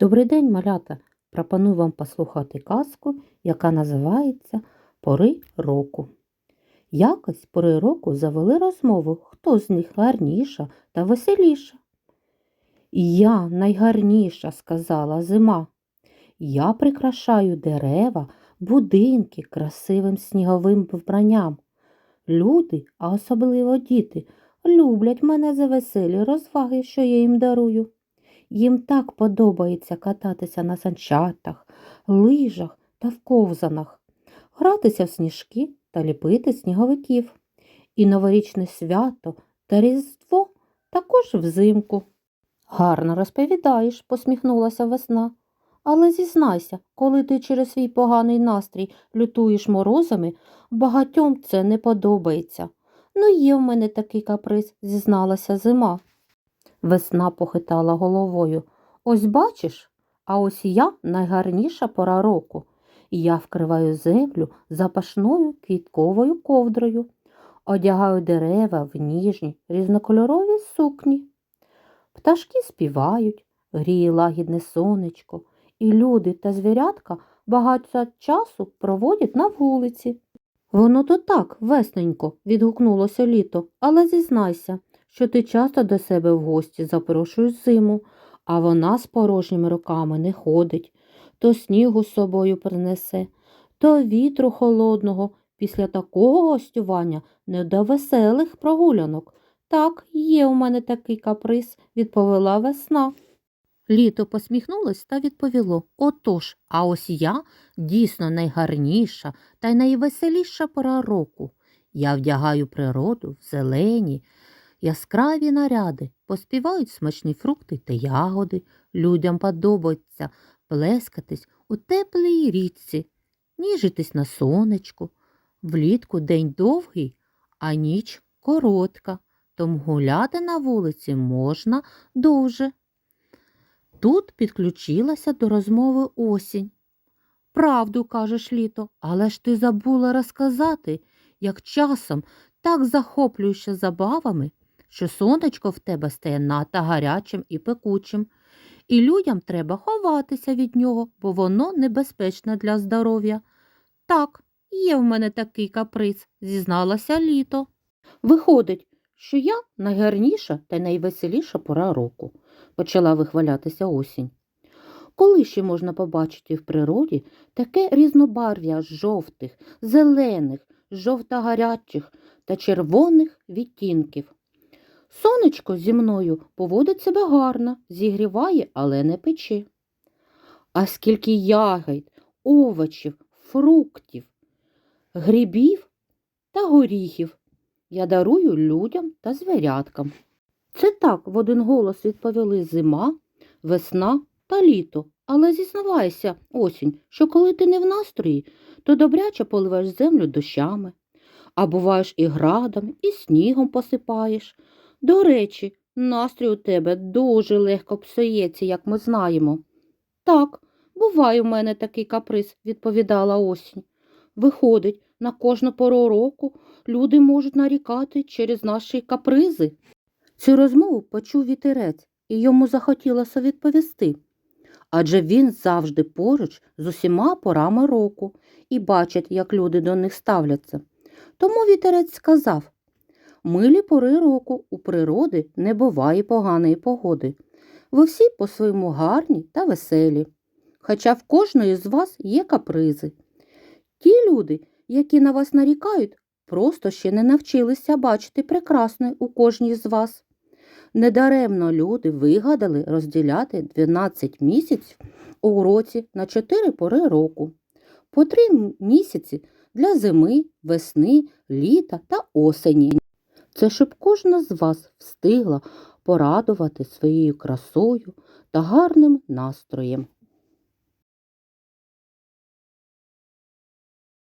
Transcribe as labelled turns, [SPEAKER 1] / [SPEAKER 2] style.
[SPEAKER 1] Добрий день, малята! Пропоную вам послухати казку, яка називається Пори року. Якось пори року завели розмову, хто з них гарніша та веселіша. Я найгарніша, сказала зима. Я прикрашаю дерева, будинки красивим сніговим вбранням. Люди, а особливо діти, люблять мене за веселі розваги, що я їм дарую. Їм так подобається кататися на санчатах, лижах та в ковзанах, гратися в сніжки та ліпити сніговиків. І новорічне свято та Різдво також взимку. Гарно розповідаєш, посміхнулася весна. Але зізнайся, коли ти через свій поганий настрій лютуєш морозами, багатьом це не подобається. Ну, є в мене такий каприз, зізналася зима. Весна похитала головою. Ось бачиш, а ось я найгарніша пора року. Я вкриваю землю запашною квітковою ковдрою, одягаю дерева в ніжні різнокольорові сукні. Пташки співають, гріє лагідне сонечко, і люди та звірятка багато часу проводять на вулиці. Воно то так, весненько, відгукнулося літо, але зізнайся, що ти часто до себе в гості запрошуєш зиму, а вона з порожніми руками не ходить, то снігу з собою принесе, то вітру холодного після такого гостювання не до веселих прогулянок. Так, є у мене такий каприз, відповіла весна. Літо посміхнулось та відповіло Отож, а ось я дійсно найгарніша та й найвеселіша пора року. Я вдягаю природу в зелені, яскраві наряди, поспівають смачні фрукти та ягоди. Людям подобається плескатись у теплій річці, ніжитись на сонечку. Влітку день довгий, а ніч коротка, тому гуляти на вулиці можна дуже. Тут підключилася до розмови осінь. Правду кажеш літо, але ж ти забула розказати, як часом так захоплюєшся забавами, що сонечко в тебе стає надто гарячим і пекучим, і людям треба ховатися від нього, бо воно небезпечне для здоров'я. Так, є в мене такий каприз, зізналася літо. Виходить, що я найгарніша та найвеселіша пора року, почала вихвалятися осінь. Коли ще можна побачити в природі таке різнобарв'я жовтих, зелених, жовто-гарячих та червоних відтінків? Сонечко зі мною поводить себе гарно, зігріває, але не пече. А скільки ягід, овочів, фруктів, грибів та горіхів я дарую людям та звіряткам. Це так в один голос відповіли зима, весна та літо. Але зізнавайся, осінь, що коли ти не в настрої, то добряче поливаєш землю дощами, а буваєш і градом, і снігом посипаєш. До речі, настрій у тебе дуже легко псується, як ми знаємо. Так, буває у мене такий каприз, відповідала осінь. Виходить, на кожну пору року люди можуть нарікати через наші капризи. Цю розмову почув вітерець, і йому захотілося відповісти. Адже він завжди поруч з усіма порами року і бачить, як люди до них ставляться. Тому вітерець сказав Милі пори року у природи не буває поганої погоди. Ви всі по-своєму гарні та веселі. Хоча в кожної з вас є капризи. Ті люди, які на вас нарікають, просто ще не навчилися бачити прекрасне у кожній з вас. Недаремно люди вигадали розділяти 12 місяців у році на 4 пори року, по 3 місяці для зими, весни, літа та осені. Це щоб кожна з вас встигла порадувати своєю красою та гарним настроєм.